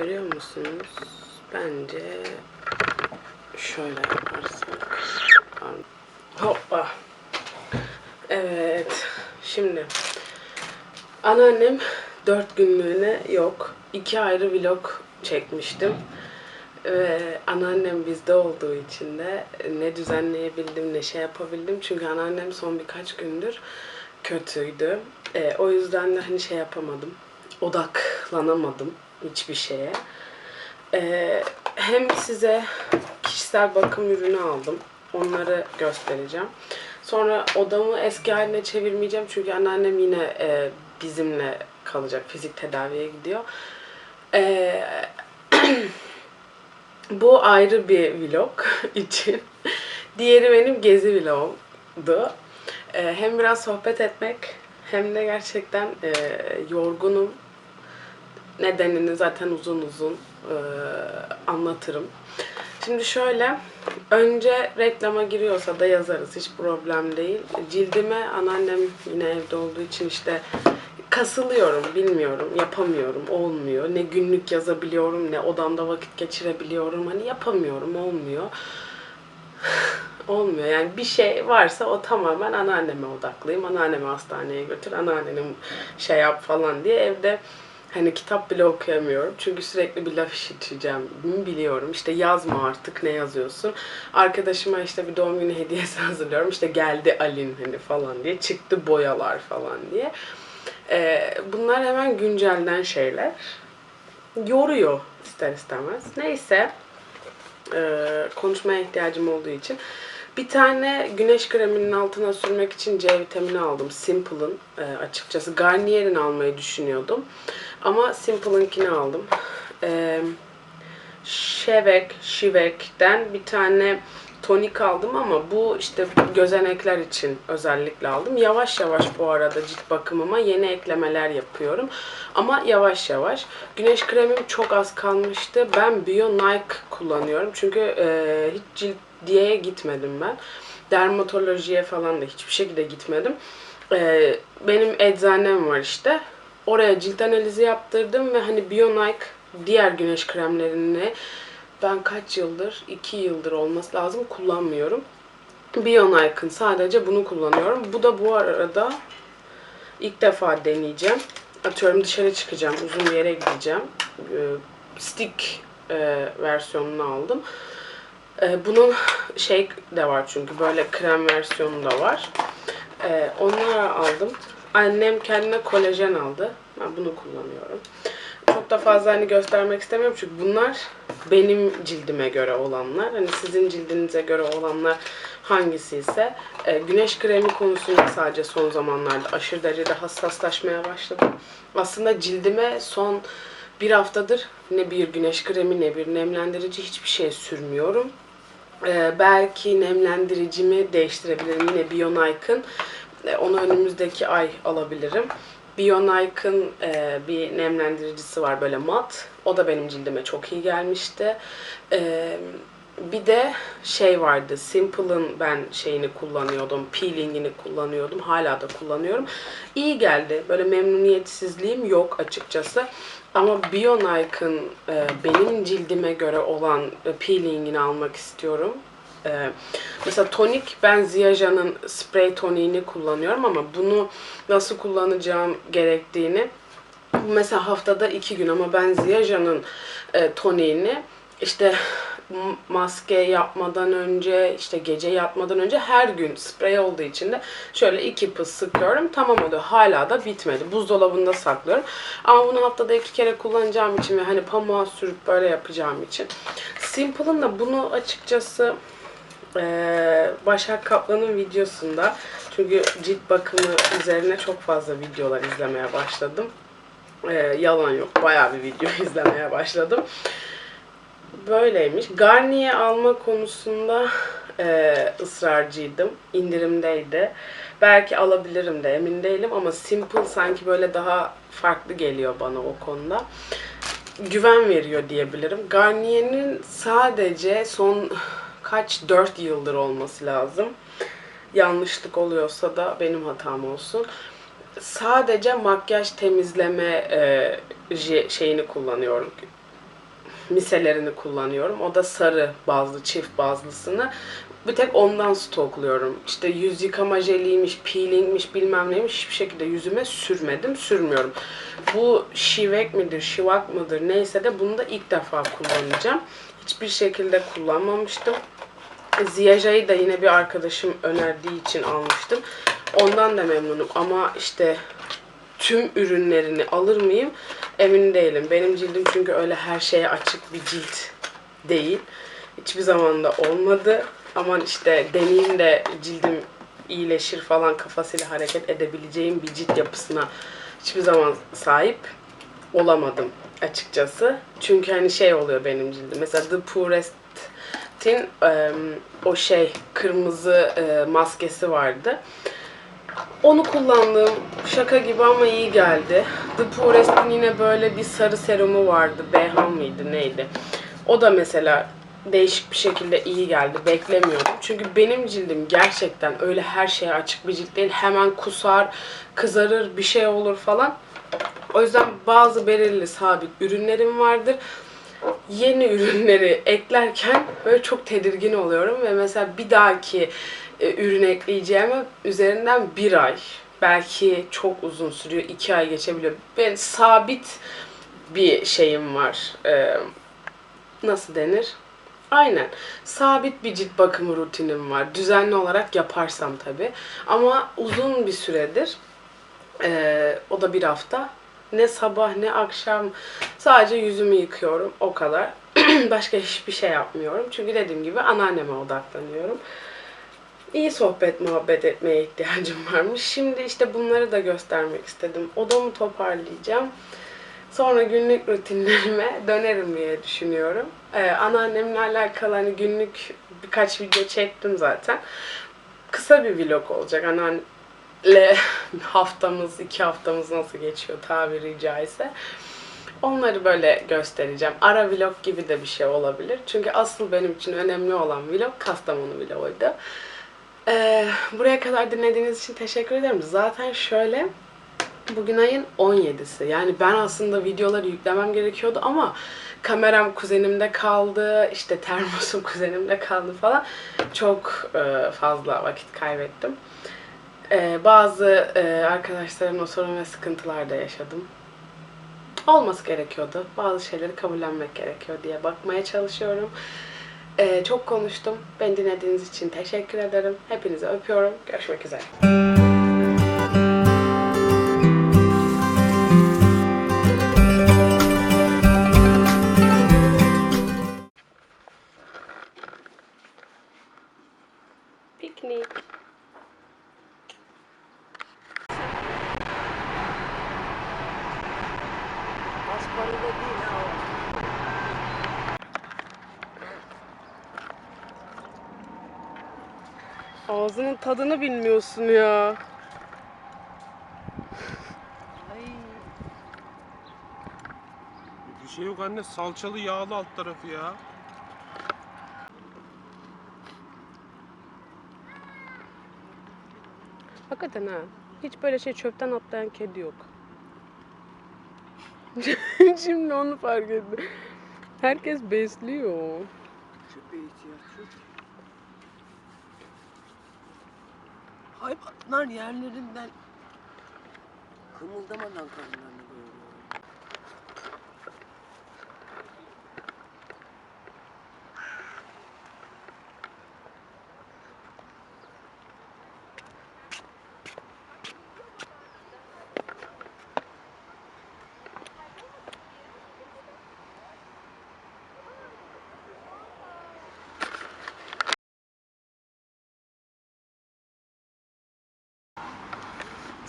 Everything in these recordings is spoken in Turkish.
görüyor musunuz? Bence şöyle yaparsak. Hoppa. Evet. Şimdi anneannem dört günlüğüne yok. iki ayrı vlog çekmiştim. Ve anneannem bizde olduğu için de ne düzenleyebildim ne şey yapabildim. Çünkü anneannem son birkaç gündür kötüydü. Ee, o yüzden de hani şey yapamadım. Odaklanamadım hiçbir şeye. Ee, hem size kişisel bakım ürünü aldım. Onları göstereceğim. Sonra odamı eski haline çevirmeyeceğim. Çünkü anneannem yine e, bizimle kalacak. Fizik tedaviye gidiyor. Ee, bu ayrı bir vlog için. Diğeri benim gezi vlogumdu. Ee, hem biraz sohbet etmek hem de gerçekten e, yorgunum. Nedenini zaten uzun uzun e, anlatırım. Şimdi şöyle, önce reklama giriyorsa da yazarız, hiç problem değil. Cildime anneannem yine evde olduğu için işte kasılıyorum, bilmiyorum, yapamıyorum, olmuyor. Ne günlük yazabiliyorum, ne odamda vakit geçirebiliyorum. Hani yapamıyorum, olmuyor. olmuyor. Yani bir şey varsa o tamamen anneanneme odaklıyım. Anneannemi hastaneye götür, anneannenim şey yap falan diye evde hani kitap bile okuyamıyorum. Çünkü sürekli bir laf işiteceğim biliyorum. İşte yazma artık ne yazıyorsun. Arkadaşıma işte bir doğum günü hediyesi hazırlıyorum. İşte geldi Alin hani falan diye. Çıktı boyalar falan diye. Ee, bunlar hemen güncelden şeyler. Yoruyor ister istemez. Neyse. Ee, konuşmaya ihtiyacım olduğu için. Bir tane güneş kreminin altına sürmek için C vitamini aldım. Simple'ın e, açıkçası. Garnier'in almayı düşünüyordum. Ama Simple'ınkini aldım. E, Şevek, Şivek'ten bir tane tonik aldım ama bu işte gözenekler için özellikle aldım. Yavaş yavaş bu arada cilt bakımıma yeni eklemeler yapıyorum. Ama yavaş yavaş. Güneş kremim çok az kalmıştı. Ben Bio Nike kullanıyorum. Çünkü e, hiç cilt diye gitmedim ben. Dermatolojiye falan da hiçbir şekilde gitmedim. E, benim eczanem var işte. Oraya cilt analizi yaptırdım ve hani Bio Nike diğer güneş kremlerini ben kaç yıldır, 2 yıldır olması lazım kullanmıyorum. Bionike'ın sadece bunu kullanıyorum. Bu da bu arada ilk defa deneyeceğim. Atıyorum dışarı çıkacağım, uzun bir yere gideceğim. Ee, Stick e, versiyonunu aldım. Ee, Bunun şey de var çünkü böyle krem versiyonu da var. Ee, Onları aldım. Annem kendine kolajen aldı. Ben bunu kullanıyorum çok da fazla hani göstermek istemiyorum çünkü bunlar benim cildime göre olanlar. Hani sizin cildinize göre olanlar hangisi ise e, güneş kremi konusunda sadece son zamanlarda aşırı derecede hassaslaşmaya başladım. Aslında cildime son bir haftadır ne bir güneş kremi ne bir nemlendirici hiçbir şey sürmüyorum. E, belki nemlendiricimi değiştirebilirim. Yine Bionike'ın. E, onu önümüzdeki ay alabilirim. Bionike'ın e, bir nemlendiricisi var böyle mat. O da benim cildime çok iyi gelmişti. E, bir de şey vardı. Simple'ın ben şeyini kullanıyordum. Peeling'ini kullanıyordum. Hala da kullanıyorum. İyi geldi. Böyle memnuniyetsizliğim yok açıkçası. Ama Bionike'ın e, benim cildime göre olan e, peelingini almak istiyorum. Ee, mesela tonik ben Ziaja'nın spray toniğini kullanıyorum ama bunu nasıl kullanacağım gerektiğini mesela haftada iki gün ama ben Ziaja'nın e, toniğini işte maske yapmadan önce, işte gece yatmadan önce her gün sprey olduğu için de şöyle iki pıs sıkıyorum. Tamam oluyor. Hala da bitmedi. Buzdolabında saklıyorum. Ama bunu haftada iki kere kullanacağım için ve hani pamuğa sürüp böyle yapacağım için. Simple'ın da bunu açıkçası ee, Başak Kaplan'ın videosunda çünkü cilt bakımı üzerine çok fazla videolar izlemeye başladım. Ee, yalan yok. Bayağı bir video izlemeye başladım. Böyleymiş. Garnier alma konusunda e, ısrarcıydım. İndirimdeydi. Belki alabilirim de emin değilim ama Simple sanki böyle daha farklı geliyor bana o konuda. Güven veriyor diyebilirim. Garnier'in sadece son kaç 4 yıldır olması lazım. Yanlışlık oluyorsa da benim hatam olsun. Sadece makyaj temizleme e, şeyini kullanıyorum. Miselerini kullanıyorum. O da sarı bazlı, çift bazlısını. Bir tek ondan stokluyorum. İşte yüz yıkama jeliymiş, peelingmiş bilmem neymiş hiçbir şekilde yüzüme sürmedim, sürmüyorum. Bu şivek midir, şivak mıdır neyse de bunu da ilk defa kullanacağım. Hiçbir şekilde kullanmamıştım. Ziyaja'yı da yine bir arkadaşım önerdiği için almıştım. Ondan da memnunum ama işte tüm ürünlerini alır mıyım emin değilim. Benim cildim çünkü öyle her şeye açık bir cilt değil. Hiçbir zaman da olmadı. Aman işte deneyeyim de cildim iyileşir falan kafasıyla hareket edebileceğim bir cilt yapısına hiçbir zaman sahip olamadım açıkçası. Çünkü hani şey oluyor benim cildim. Mesela The Purest'in em, o şey kırmızı maskesi vardı. Onu kullandım. Şaka gibi ama iyi geldi. The Purest'in yine böyle bir sarı serumu vardı. Beyhan mıydı neydi? O da mesela değişik bir şekilde iyi geldi. Beklemiyordum. Çünkü benim cildim gerçekten öyle her şeye açık bir cilt değil. Hemen kusar, kızarır, bir şey olur falan. O yüzden bazı belirli sabit ürünlerim vardır. Yeni ürünleri eklerken böyle çok tedirgin oluyorum ve mesela bir dahaki e, ürün ekleyeceğime üzerinden bir ay belki çok uzun sürüyor iki ay geçebiliyor. Ben sabit bir şeyim var. Ee, nasıl denir? Aynen. Sabit bir cilt bakımı rutinim var. Düzenli olarak yaparsam tabii. Ama uzun bir süredir ee, o da bir hafta. Ne sabah ne akşam sadece yüzümü yıkıyorum. O kadar. Başka hiçbir şey yapmıyorum. Çünkü dediğim gibi anneanneme odaklanıyorum. İyi sohbet muhabbet etmeye ihtiyacım varmış. Şimdi işte bunları da göstermek istedim. Odamı toparlayacağım. Sonra günlük rutinlerime dönerim diye düşünüyorum. Ee, anneannemle alakalı hani günlük birkaç video çektim zaten. Kısa bir vlog olacak. Anneannemle haftamız, iki haftamız nasıl geçiyor tabiri caizse. Onları böyle göstereceğim. Ara vlog gibi de bir şey olabilir. Çünkü asıl benim için önemli olan vlog Kastamonu vloguydu. Ee, buraya kadar dinlediğiniz için teşekkür ederim. Zaten şöyle bugün ayın 17'si. Yani ben aslında videoları yüklemem gerekiyordu ama kameram kuzenimde kaldı, işte termosum kuzenimde kaldı falan. Çok e, fazla vakit kaybettim. E, bazı e, arkadaşlarımla sorun ve sıkıntılar da yaşadım. Olması gerekiyordu. Bazı şeyleri kabullenmek gerekiyor diye bakmaya çalışıyorum. Ee, çok konuştum. Beni dinlediğiniz için teşekkür ederim. Hepinizi öpüyorum. Görüşmek üzere. Tadını bilmiyorsun ya. Bir şey yok anne salçalı yağlı alt tarafı ya. Hakikaten ha. Hiç böyle şey çöpten atlayan kedi yok. Şimdi onu fark ettim. Herkes besliyor. Çöpe ihtiyaç yok. hayvanlar yerlerinden kımıldamadan kalırlar.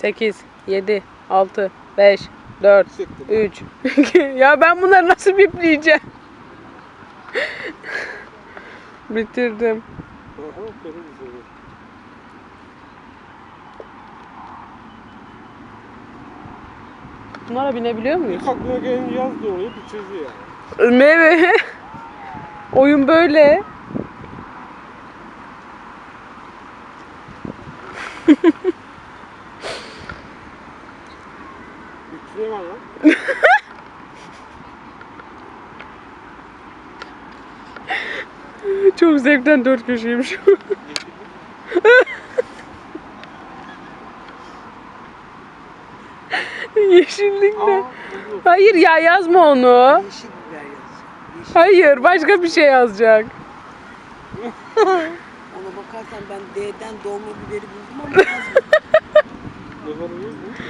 8, 7, 6, 5, 4, Siktir. 3. ya ben bunları nasıl bipleyeceğim? Bitirdim. Aha. Bunlara binebiliyor muyuz? İlk aklına gelen yaz doğruyu bitirdi yani. Meyve. Oyun böyle. Bitiremem lan. Çok zevkten dört köşeyim şu. Hayır ya yazma onu. Yeşil biber. Hayır başka bir şey yazacak. Ona bakarsan ben D'den dolma biberi buldum ama yazmadım. ne var öyle mi?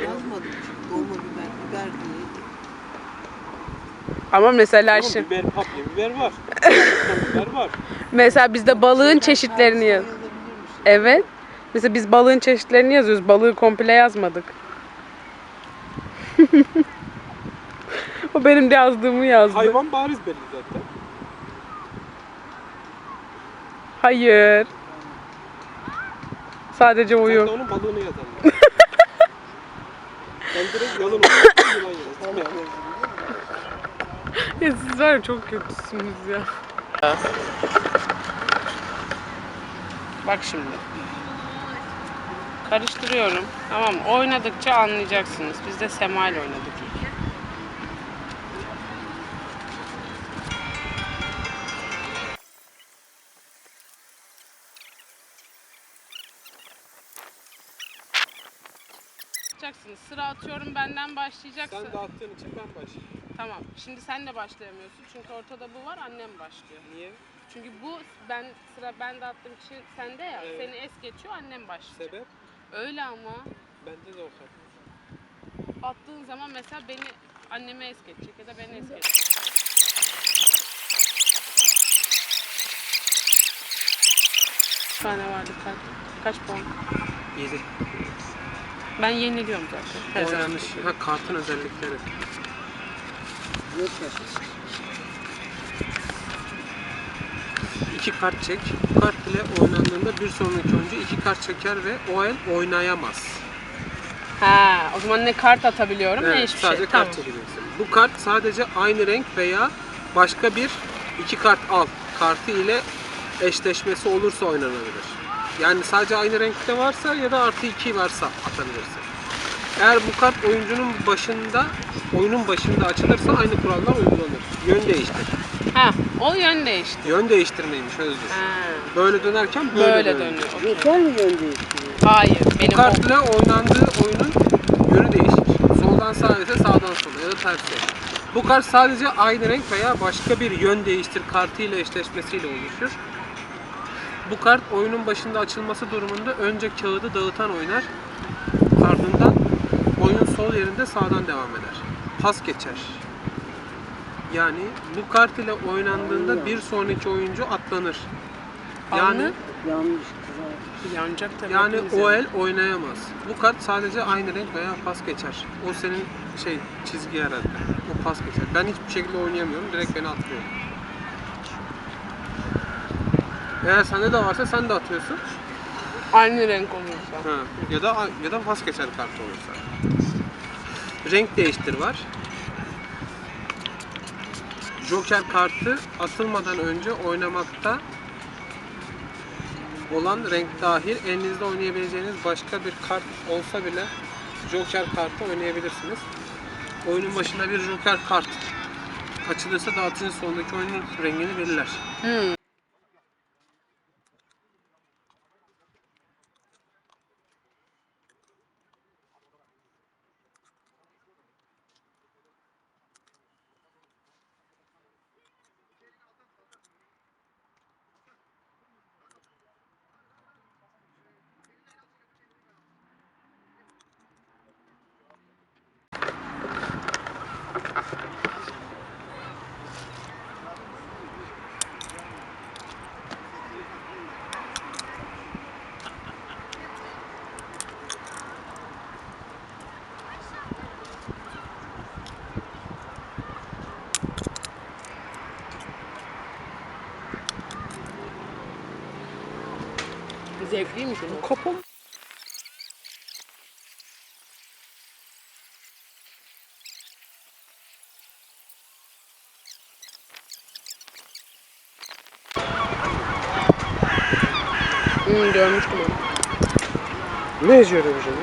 Yazmadım çünkü dolma biber, biber diye. Ama mesela Tamam, şimdi biber, kapya biber var. biber var. mesela bizde balığın çeşitlerini yaz. Evet. Mesela biz balığın çeşitlerini yazıyoruz. Balığı komple yazmadık. o benim de yazdığımı yazdı. Hayvan bariz belli zaten. Hayır. Sadece Sen de onun balığını yazalım. ben Ya. siz var ya çok kötüsünüz ya. Bak şimdi. Karıştırıyorum. Tamam? Oynadıkça anlayacaksınız. Biz de Sema ile oynadık ilk. Yapacaksınız. Sıra atıyorum benden başlayacaksın. Sen dağıttığın için ben başlayayım. Tamam. Şimdi sen de başlayamıyorsun. Çünkü ortada bu var. Annem başlıyor. Niye? Çünkü bu ben sıra ben de attığım kişi sende ya. Evet. Seni es geçiyor. Annem başlıyor. Sebep? Öyle ama Bende de o kadar. attığın zaman mesela beni anneme es geçecek ya da beni es geçecek. Bir tane vardı kart. Kaç puan? 7. Ben yeniliyorum zaten. Her zaman. Oynanış. Ha kartın özellikleri. İki kart çek. Kart ile oynandığında bir sonraki oyuncu iki kart çeker ve o el oynayamaz. Ha, o zaman ne kart atabiliyorum ne hiçbir sadece şey. kart Tamam. çekeceksin. Bu kart sadece aynı renk veya başka bir iki kart al kartı ile eşleşmesi olursa oynanabilir. Yani sadece aynı renkte varsa ya da artı iki varsa atabilirsin. Eğer bu kart oyuncunun başında, oyunun başında açılırsa aynı kurallar uygulanır. Yön değiştir. Ha, o yön değişti. Yön değiştirmeymiş Özgür. Ha, Böyle dönerken böyle, böyle dönüyor. dönüyor. okey. Yeter mi gönderiyorsun? Hayır, Bu benim o. ile oynandığı oyunun yönü değişir. Soldan sağa ise sağdan sola ya da tersi. Bu kart sadece aynı renk veya başka bir yön değiştir kartı ile eşleşmesiyle oluşur. Bu kart oyunun başında açılması durumunda önce kağıdı dağıtan oynar. Ardından oyun sol yerinde sağdan devam eder. Pas geçer. Yani bu kart ile oynandığında bir sonraki oyuncu atlanır. Yani Anlı. Yanlış kızar. Yanacak tabii. yani o el oynayamaz. Bu kart sadece aynı renk veya pas geçer. O senin şey çizgi herhalde. O pas geçer. Ben hiçbir şekilde oynayamıyorum. Direkt beni atlıyor. Eğer sende de varsa sen de atıyorsun. Aynı renk olursa. Ha. Ya da ya da pas geçer kart olursa. Renk değiştir var. Joker kartı atılmadan önce oynamakta olan renk dahil elinizde oynayabileceğiniz başka bir kart olsa bile Joker kartı oynayabilirsiniz. Oyunun başında bir Joker kart açılırsa dağıtıcı sonundaki oyunun rengini belirler. Hmm. Zevkliymiş o. Kapalı. Hmm, görmüştüm onu. Ne işe yarıyor hocam?